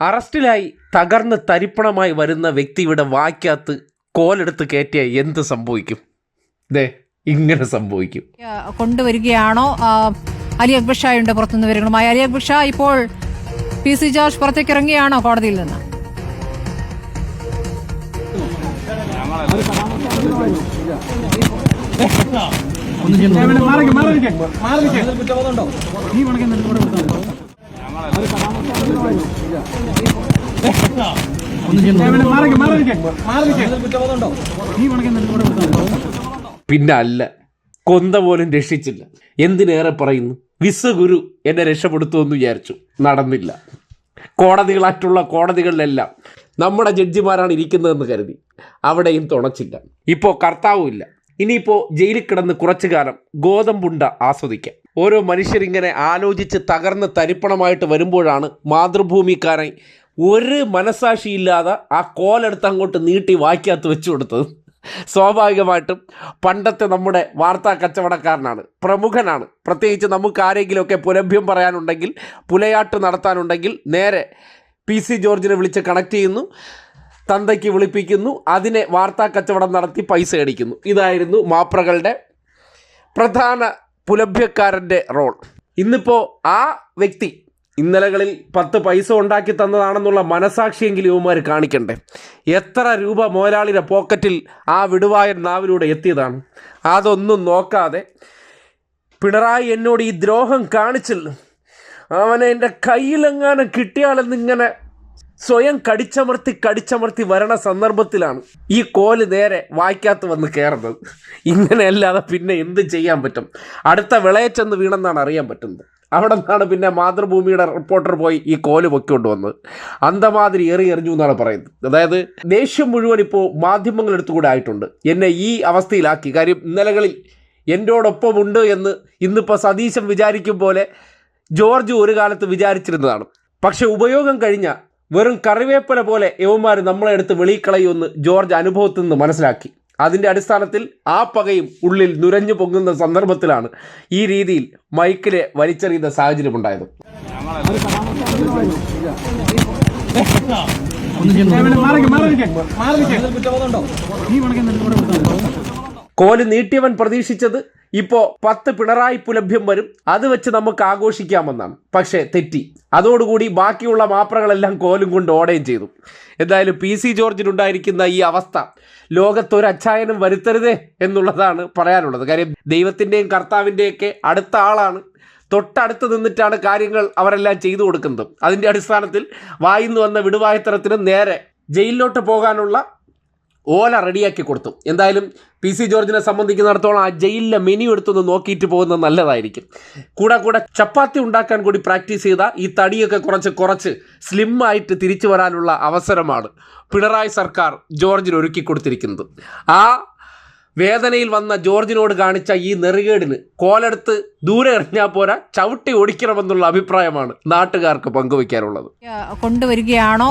അറസ്റ്റിലായി തകർന്ന് തരിപ്പണമായി വരുന്ന വ്യക്തിയുടെ വാക്കകത്ത് കോലെടുത്ത് കയറ്റിയ എന്ത് സംഭവിക്കും? ദേ ഇങ്ങനെ സംഭവിക്കും. കൊണ്ടുവരികയാണോ? അലി അക്ബർ ഷായുണ്ട് പുറത്തുനിന്ന് വിവരങ്ങളുമായി. അലി അക്ബർ ഷാ ഇപ്പോൾ പി സി ജോർജ് പുറത്തേക്ക് ഇറങ്ങിയാണോ കോടതിയിൽ നിന്ന്? പിന്നെ അല്ല കൊന്ത പോലും രക്ഷിച്ചില്ല. എന്തിനേറെ പറയുന്നു? വിശ്വഗുരു എന്നെ രക്ഷപ്പെടുത്തുമെന്ന് വിചാരിച്ചു. നടന്നില്ല. കോടതികളായിട്ടുള്ള കോടതികളിലെല്ലാം നമ്മുടെ ജഡ്ജിമാരാണ് ഇരിക്കുന്നതെന്ന് കരുതി. അവിടെയും തുണച്ചില്ല. ഇപ്പോൾ കർത്താവുമില്ല. ഇനിയിപ്പോൾ ജയിലിൽ കിടന്ന് കുറച്ചു കാലം ഗോതമ്പുണ്ട ആസ്വദിക്കാം. ഓരോ മനുഷ്യരിങ്ങനെ ആലോചിച്ച് തകർന്ന് തരിപ്പണമായിട്ട് വരുമ്പോഴാണ് മാതൃഭൂമിക്കാരൻ ഒരു മനസാക്ഷിയില്ലാതെ ആ കോലെടുത്ത് അങ്ങോട്ട് നീട്ടി വായിക്കകത്ത് വെച്ചു കൊടുത്തത്. സ്വാഭാവികമായിട്ടും പണ്ടത്തെ നമ്മുടെ വാർത്താ കച്ചവടക്കാരനാണ് പ്രമുഖനാണ്. പ്രത്യേകിച്ച് നമുക്ക് ആരെങ്കിലുമൊക്കെ പുലഭ്യം പറയാനുണ്ടെങ്കിൽ പുലയാട്ട് നടത്താനുണ്ടെങ്കിൽ നേരെ പി സി ജോർജിനെ വിളിച്ച് കണക്ട് ചെയ്യുന്നു തന്തയ്ക്ക് വിളിപ്പിക്കുന്നു അതിനെ വാർത്താ കച്ചവടം നടത്തി പൈസ അടിക്കുന്നു. ഇതായിരുന്നു മാപ്രകളുടെ പ്രധാന പുലഭ്യക്കാരന്റെ റോൾ. ഇന്നിപ്പോൾ ആ വ്യക്തി ഇന്നലകളിൽ പത്ത് പൈസ ഉണ്ടാക്കി തന്നതാണെന്നുള്ള മനസാക്ഷിയെങ്കിലും ഇവന്മാർ കാണിക്കണ്ടേ? എത്ര രൂപ മുതലാളിയുടെ പോക്കറ്റിൽ ആ വിടുവായൻ നാവിലൂടെ എത്തിയതാണ്? അതൊന്നും നോക്കാതെ പിണറായി എന്നോട് ഈ ദ്രോഹം കാണിച്ചില്ല. അവനെ എന്റെ കയ്യിലെങ്ങാനും കിട്ടിയാലെന്നിങ്ങനെ സ്വയം കടിച്ചമർത്തി കടിച്ചമർത്തി വരണ സന്ദർഭത്തിലാണ് ഈ കോൽ നേരെ വായിക്കാത്ത വന്ന് കയറുന്നത് ഇങ്ങനെയല്ലാതെ പിന്നെ എന്ത് ചെയ്യാൻ പറ്റും? അടുത്ത വിളയച്ചെന്ന് വീണെന്നാണ് അറിയാൻ പറ്റുന്നത്. അവിടെ നിന്നാണ് പിന്നെ മാതൃഭൂമിയുടെ റിപ്പോർട്ടർ പോയി ഈ കോൽ പൊക്കിക്കൊണ്ട് വന്നത്. അന്തമാതിരി ഏറി എറിഞ്ഞു എന്നാണ് പറയുന്നത്. അതായത് ദേഷ്യം മുഴുവൻ ഇപ്പോൾ മാധ്യമങ്ങളെടുത്തുകൂടെ ആയിട്ടുണ്ട്. എന്നെ ഈ അവസ്ഥയിലാക്കി. കാര്യം ഇന്നലകളിൽ എന്നോടൊപ്പമുണ്ട് എന്ന് ഇന്നിപ്പോൾ സതീശൻ വിചാരിക്കും പോലെ ജോർജ് ഒരു കാലത്ത് വിചാരിച്ചിരുന്നതാണ്. പക്ഷെ ഉപയോഗം കഴിഞ്ഞ വെറും കറിവേപ്പല പോലെ യവന്മാർ നമ്മളെ എടുത്ത് വെളിക്കളയുമെന്ന് ജോർജ് അനുഭവത്തിൽ നിന്ന് മനസ്സിലാക്കി. അതിന്റെ അടിസ്ഥാനത്തിൽ ആ പകയും ഉള്ളിൽ നുരഞ്ഞു പൊങ്ങുന്ന സന്ദർഭത്തിലാണ് ഈ രീതിയിൽ മൈക്കിലെ വലിച്ചെറിയുന്ന സാഹചര്യമുണ്ടായത് കോൽ നീട്ടിയവൻ പ്രതീക്ഷിച്ചത് ഇപ്പോൾ പത്ത് പിണറായി പുലഭ്യം വരും. അത് വെച്ച് നമുക്ക് ആഘോഷിക്കാമെന്നാണ്. പക്ഷേ തെറ്റി. അതോടുകൂടി ബാക്കിയുള്ള മാപ്രകളെല്ലാം കോലും കൊണ്ട് ഓടുകയും ചെയ്തു. എന്തായാലും പി സി ജോർജിനുണ്ടായിരിക്കുന്ന ഈ അവസ്ഥ ലോകത്തൊരു അച്ചായനം വരുത്തരുതേ എന്നുള്ളതാണ് പറയാനുള്ളത്. കാര്യം ദൈവത്തിന്റെയും കർത്താവിന്റെയൊക്കെ അടുത്ത ആളാണ്. തൊട്ടടുത്ത് നിന്നിട്ടാണ് കാര്യങ്ങൾ അവരെല്ലാം ചെയ്തു കൊടുക്കുന്നത്. അതിന്റെ അടിസ്ഥാനത്തിൽ വായിന്ന് വന്ന വിടുവായത്തരത്തിന് നേരെ ജയിലിലോട്ട് പോകാനുള്ള ഓല റെഡിയാക്കി കൊടുത്തു. എന്തായാലും പി സി ജോർജിനെ സംബന്ധിക്കുന്നിടത്തോളം ആ ജയിലിലെ മെനു എടുത്തൊന്ന് നോക്കിയിട്ട് പോകുന്നത് നല്ലതായിരിക്കും. കൂടെ കൂടെ ചപ്പാത്തി ഉണ്ടാക്കാൻ കൂടി പ്രാക്ടീസ് ചെയ്ത ഈ തടിയൊക്കെ കുറച്ച് കുറച്ച് സ്ലിമ്മായിട്ട് തിരിച്ചു വരാനുള്ള അവസരമാണ് പിണറായി സർക്കാർ ജോർജിന് ഒരുക്കി കൊടുത്തിരിക്കുന്നത്. ആ വേദനയിൽ വന്ന ജോർജിനോട് കാണിച്ച ഈ നെറുകേടിന് കോലെടുത്ത് ദൂരെ എറിഞ്ഞാൽ പോരാ ചവിട്ടി ഓടിക്കണമെന്നുള്ള അഭിപ്രായമാണ് നാട്ടുകാർക്ക് പങ്കുവയ്ക്കാനുള്ളത് കൊണ്ടുവരികയാണോ?